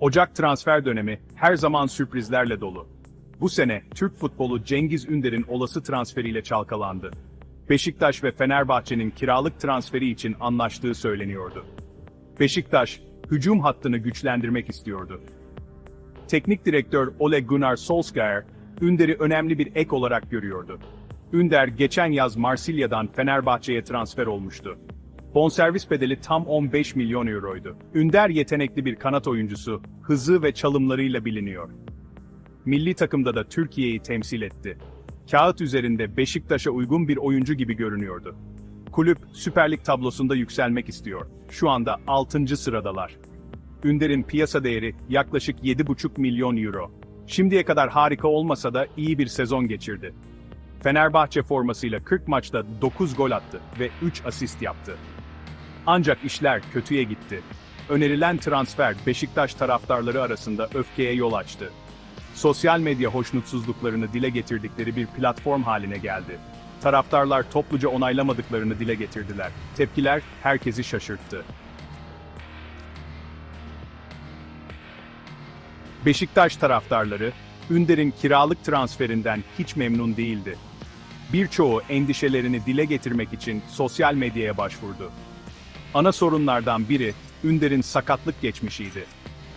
Ocak transfer dönemi her zaman sürprizlerle dolu. Bu sene Türk futbolu Cengiz Ünder'in olası transferiyle çalkalandı. Beşiktaş ve Fenerbahçe'nin kiralık transferi için anlaştığı söyleniyordu. Beşiktaş, hücum hattını güçlendirmek istiyordu. Teknik direktör Ole Gunnar Solskjaer, Ünder'i önemli bir ek olarak görüyordu. Ünder geçen yaz Marsilya'dan Fenerbahçe'ye transfer olmuştu. Bonservis bedeli tam 15 milyon euroydu. Ünder yetenekli bir kanat oyuncusu, hızı ve çalımlarıyla biliniyor. Milli takımda da Türkiye'yi temsil etti. Kağıt üzerinde Beşiktaş'a uygun bir oyuncu gibi görünüyordu. Kulüp Süper Lig tablosunda yükselmek istiyor. Şu anda 6. sıradalar. Ünder'in piyasa değeri yaklaşık 7,5 milyon euro. Şimdiye kadar harika olmasa da iyi bir sezon geçirdi. Fenerbahçe formasıyla 40 maçta 9 gol attı ve 3 asist yaptı. Ancak işler kötüye gitti. Önerilen transfer Beşiktaş taraftarları arasında öfkeye yol açtı. Sosyal medya hoşnutsuzluklarını dile getirdikleri bir platform haline geldi. Taraftarlar topluca onaylamadıklarını dile getirdiler. Tepkiler herkesi şaşırttı. Beşiktaş taraftarları, Ünder'in kiralık transferinden hiç memnun değildi. Birçoğu endişelerini dile getirmek için sosyal medyaya başvurdu. Ana sorunlardan biri, Ünder'in sakatlık geçmişiydi.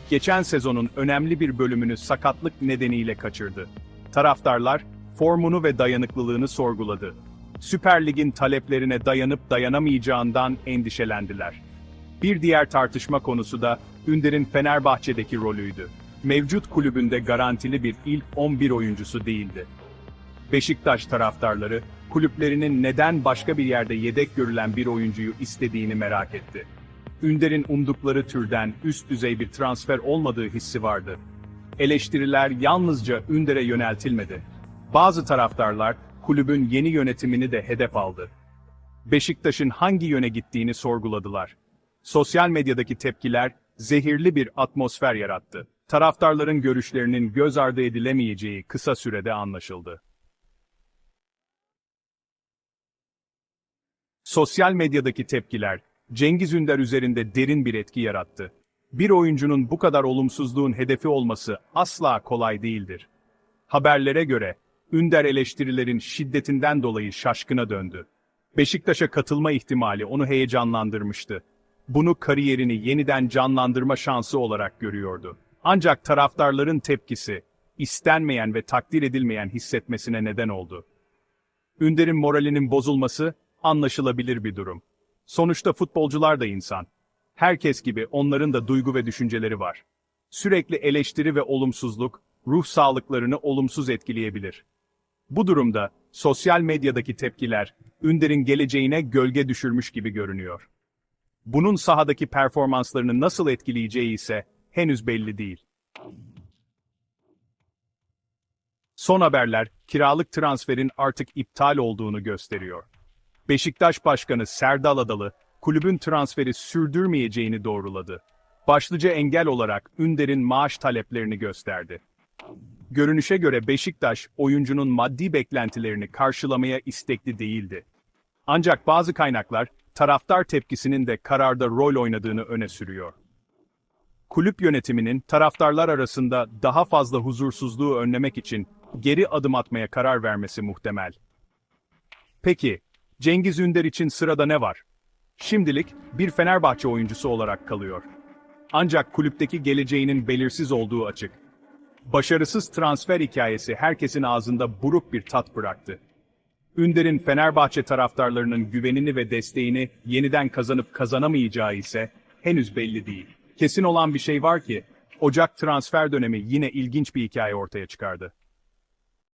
Geçen sezonun önemli bir bölümünü sakatlık nedeniyle kaçırdı. Taraftarlar, formunu ve dayanıklılığını sorguladı. Süper Lig'in taleplerine dayanıp dayanamayacağından endişelendiler. Bir diğer tartışma konusu da Ünder'in Fenerbahçe'deki rolüydü. Mevcut kulübünde garantili bir ilk 11 oyuncusu değildi. Beşiktaş taraftarları, kulüplerinin neden başka bir yerde yedek görülen bir oyuncuyu istediğini merak etti. Ünder'in umdukları türden üst düzey bir transfer olmadığı hissi vardı. Eleştiriler yalnızca Ünder'e yöneltilmedi. Bazı taraftarlar, kulübün yeni yönetimini de hedef aldı. Beşiktaş'ın hangi yöne gittiğini sorguladılar. Sosyal medyadaki tepkiler, zehirli bir atmosfer yarattı. Taraftarların görüşlerinin göz ardı edilemeyeceği kısa sürede anlaşıldı. Sosyal medyadaki tepkiler, Cengiz Ünder üzerinde derin bir etki yarattı. Bir oyuncunun bu kadar olumsuzluğun hedefi olması asla kolay değildir. Haberlere göre, Ünder eleştirilerin şiddetinden dolayı şaşkına döndü. Beşiktaş'a katılma ihtimali onu heyecanlandırmıştı. Bunu kariyerini yeniden canlandırma şansı olarak görüyordu. Ancak taraftarların tepkisi, istenmeyen ve takdir edilmeyen hissetmesine neden oldu. Ünder'in moralinin bozulması, anlaşılabilir bir durum. Sonuçta futbolcular da insan. Herkes gibi onların da duygu ve düşünceleri var. Sürekli eleştiri ve olumsuzluk, ruh sağlıklarını olumsuz etkileyebilir. Bu durumda, sosyal medyadaki tepkiler, Ünder'in geleceğine gölge düşürmüş gibi görünüyor. Bunun sahadaki performanslarını nasıl etkileyeceği ise, henüz belli değil. Son haberler, kiralık transferin artık iptal olduğunu gösteriyor. Beşiktaş Başkanı Serdal Adalı, kulübün transferi sürdürmeyeceğini doğruladı. Başlıca engel olarak Ünder'in maaş taleplerini gösterdi. Görünüşe göre Beşiktaş, oyuncunun maddi beklentilerini karşılamaya istekli değildi. Ancak bazı kaynaklar, taraftar tepkisinin de kararda rol oynadığını öne sürüyor. Kulüp yönetiminin taraftarlar arasında daha fazla huzursuzluğu önlemek için geri adım atmaya karar vermesi muhtemel. Peki, Cengiz Ünder için sırada ne var? Şimdilik bir Fenerbahçe oyuncusu olarak kalıyor. Ancak kulüpteki geleceğinin belirsiz olduğu açık. Başarısız transfer hikayesi herkesin ağzında buruk bir tat bıraktı. Ünder'in Fenerbahçe taraftarlarının güvenini ve desteğini yeniden kazanıp kazanamayacağı ise henüz belli değil. Kesin olan bir şey var ki, Ocak transfer dönemi yine ilginç bir hikaye ortaya çıkardı.